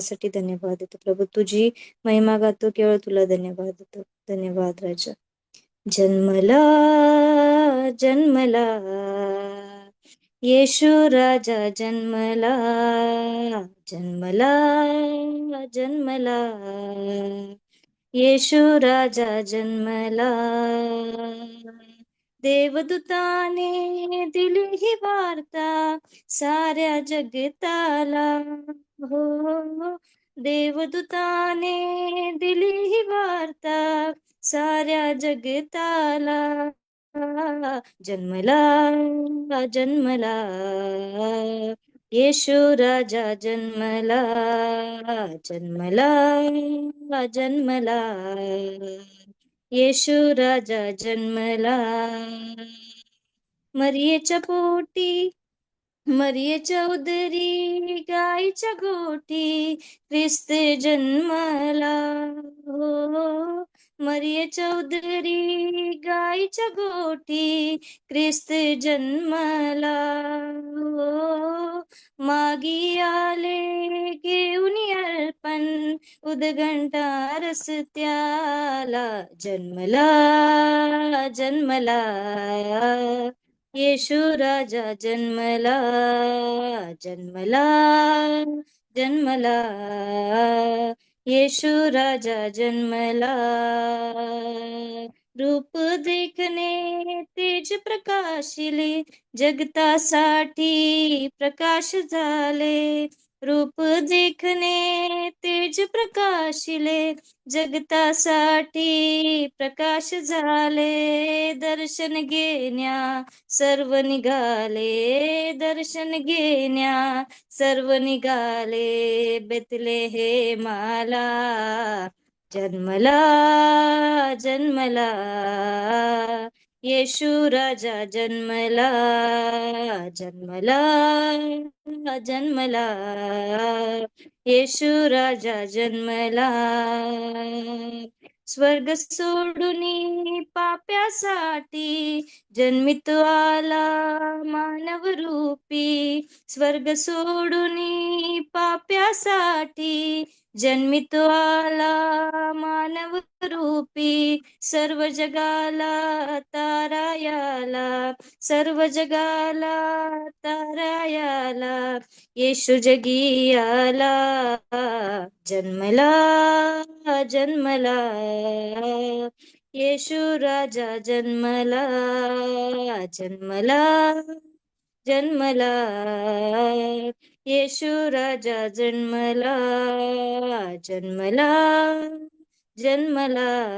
साठी धन्यवाद देतो. प्रभू तुझी महिमा गातो केवळ तुला धन्यवाद देतो. धन्यवाद राजा. जन्मला जन्मला येशू राजा जन्मला जन्मला जन्मला येशू राजा जन्मला. देवदूताने दिली ही वार्ता साऱ्या जगताला. देवदूताने दिली ही वार्ता साऱ्या जगताला. जन्मला जन्मला. येशू राजा जन्मला जन्मला जन्मला. येशू राजा जन्मला. मरियेच्या पोटी मरियेच्या उदरी गायच्या गोटी ख्रिस्त जन्मला. हो, हो मरियेच्या उदरी गायच्या गोटी ख्रिस्त जन्मला. हो मागी आले घेऊन अर्पण उदगंटा रस्त्याला जन्मला जन्मला. येशू राजा जन्मला जन्मला जन्मला. येशू राजा जन्मला. रूप देखणे तेज प्रकाशिले जगतासाठी प्रकाश झाले. रूप देखणे तेज प्रकाशिले जगतासाठी प्रकाश झाले दर्शन घेण्या सर्व निघाले दर्शन घेण्या सर्व निघाले बेतले हे माला जन्मला जन्मला. येशू राजा जन्मला जन्मला जन्मला. येशू राजा जन्मला. स्वर्ग सोडून पाप्यासाठी. जन्मित आला मानव रूपी. स्वर्ग सोडून पाप्यासाठी. जन्मित आला मानव रूपी. सर्व जगाला तारायाला. सर्व जगाला तारायाला. येशू जगी आला जन्मला. जन्मला. येशू राजा जन्मला जन्मला जन्मला. येशू राजा जन्मला जन्मला जन्मला.